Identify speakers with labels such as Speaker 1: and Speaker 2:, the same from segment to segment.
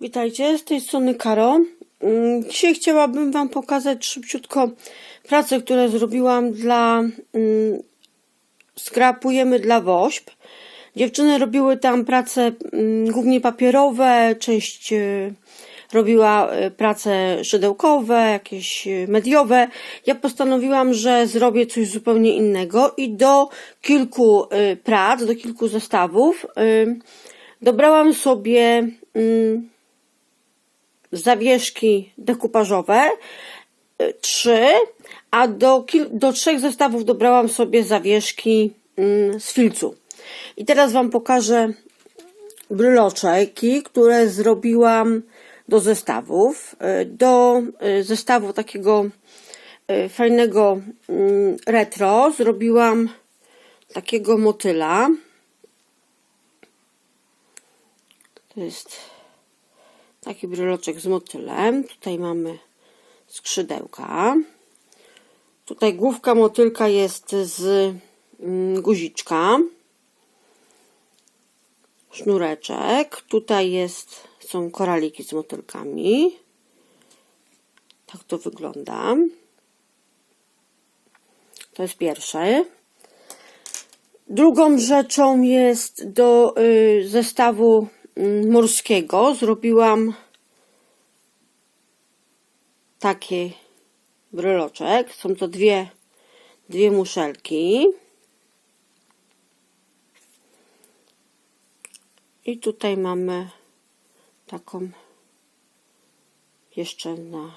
Speaker 1: Witajcie, z tej strony Karo. Mm, Dzisiaj chciałabym Wam pokazać szybciutko pracę, które zrobiłam dla mm, Skrapujemy dla WOŚP. Dziewczyny robiły tam prace mm, głównie papierowe, część y, robiła y, prace szydełkowe, jakieś y, mediowe. Ja postanowiłam, że zrobię coś zupełnie innego i do kilku prac, do kilku zestawów dobrałam sobie zawieszki dekupażowe, y, trzy, a do, do trzech zestawów dobrałam sobie zawieszki mm, z filcu. I teraz Wam pokażę bryloczeki, które zrobiłam do zestawów. Y, Do y, zestawu takiego fajnego mm, retro zrobiłam takiego motyla. To jest taki bryloczek z motylem. Tutaj mamy skrzydełka. Tutaj główka motylka jest z mm, guziczka. Sznureczek. Tutaj jest, są koraliki z motylkami. Tak to wygląda. To jest pierwsze. Drugą rzeczą jest do y, zestawu morskiego zrobiłam taki bryloczek. Są to dwie, dwie muszelki. I tutaj mamy taką jeszcze na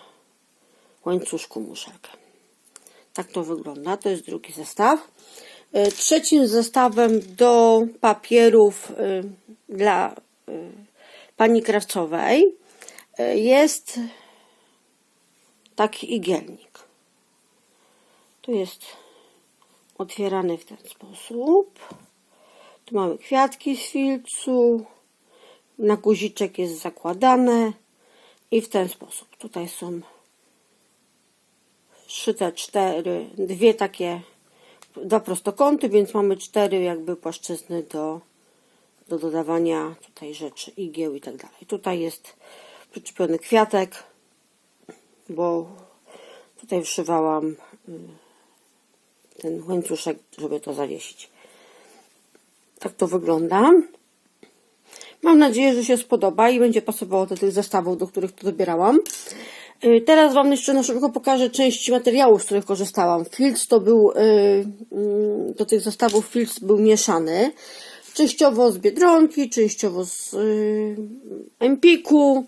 Speaker 1: łańcuszku muszelkę. Tak to wygląda. To jest drugi zestaw. Y, Trzecim zestawem do papierów y, dla pani krawcowej y, jest taki igielnik. Tu jest otwierany w ten sposób. Tu mamy kwiatki z filcu. Na guziczek jest zakładane i w ten sposób. Tutaj są szyte cztery, dwie takie, dwa prostokąty, więc mamy cztery jakby płaszczyzny do, do dodawania tutaj rzeczy, igieł i tak dalej. Tutaj jest przyczepiony kwiatek, bo tutaj wszywałam y, ten łańcuszek, żeby to zawiesić. Tak to wygląda. Mam nadzieję, że się spodoba i będzie pasowało do tych zestawów, do których to dobierałam. Y, Teraz Wam jeszcze na szybko pokażę część materiałów, z których korzystałam. Filc to był, y, y, do tych zestawów filc był mieszany. Częściowo z Biedronki, częściowo z y, Empiku.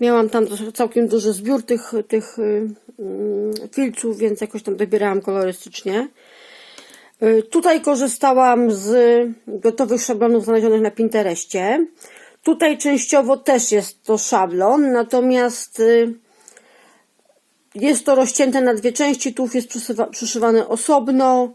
Speaker 1: Miałam tam całkiem duży zbiór tych, tych y, y, filców, więc jakoś tam dobierałam kolorystycznie. Y, Tutaj korzystałam z gotowych szablonów znalezionych na Pinterestie. Tutaj częściowo też jest to szablon, natomiast y, jest to rozcięte na dwie części. Tu jest przysywa- przyszywany osobno,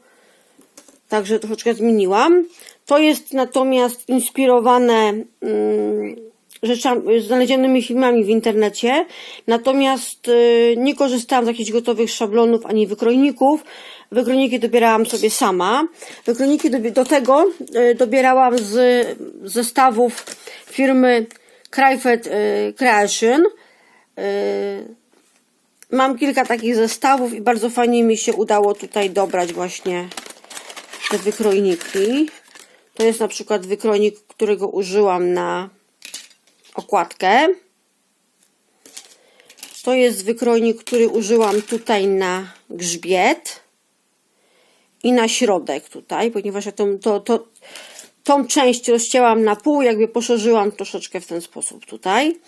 Speaker 1: także troszeczkę zmieniłam. To jest natomiast inspirowane mm, rzeczami, znalezionymi filmami w internecie. Natomiast y, nie korzystałam z jakichś gotowych szablonów ani wykrojników. Wykrojniki dobierałam sobie sama. Wykrojniki do, do tego y, dobierałam z zestawów firmy Krajfed y, Creation. Mam kilka takich zestawów i bardzo fajnie mi się udało tutaj dobrać właśnie te wykrojniki. To jest na przykład wykrojnik, którego użyłam na okładkę. To jest wykrojnik, który użyłam tutaj na grzbiet i na środek tutaj, ponieważ ja tą, to, to, tą część rozcięłam na pół, jakby poszerzyłam troszeczkę w ten sposób tutaj.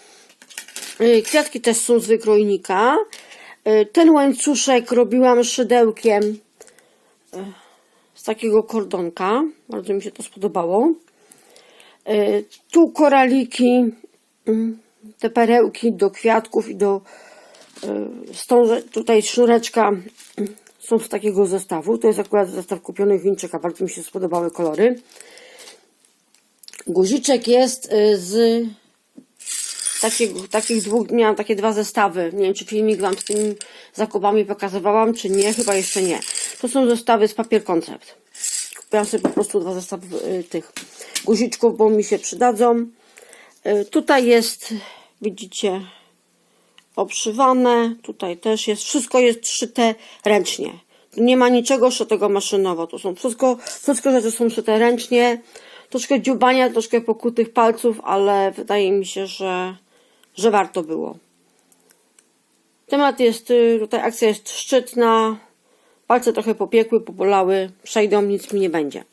Speaker 1: Y, Kwiatki też są z wykrojnika. Y, Ten łańcuszek robiłam szydełkiem z takiego kordonka. Bardzo mi się to spodobało. Y, Tu koraliki, mm, te perełki do kwiatków i do y, stąże, tutaj sznureczka mm, są z takiego zestawu. To jest akurat zestaw kupiony w Wińczyka. Bardzo mi się spodobały kolory. Guziczek jest y, z takiego, takich dwóch, miałam takie dwa zestawy. Nie wiem, czy filmik Wam z tymi zakupami pokazywałam, czy nie. Chyba jeszcze nie. To są zestawy z papier koncept. Kupiłam sobie po prostu dwa zestawy y, tych guziczków, bo mi się przydadzą. Y, Tutaj jest, widzicie, obszywane. Tutaj też jest, wszystko jest szyte ręcznie. Nie ma niczego szytego maszynowo. To są wszystko, wszystko rzeczy są szyte ręcznie. Troszkę dziubania, troszkę pokutych palców, ale wydaje mi się, że, że warto było. Temat jest, y, tutaj akcja jest szczytna. Palce trochę popiekły, pobolały. Przejdą, nic mi nie będzie.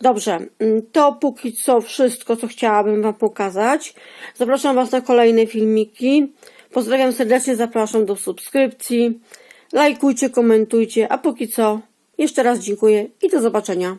Speaker 1: Dobrze, mm, to póki co wszystko, co chciałabym Wam pokazać. Zapraszam Was na kolejne filmiki. Pozdrawiam serdecznie, zapraszam do subskrypcji. Lajkujcie, komentujcie, a póki co jeszcze raz dziękuję i do zobaczenia.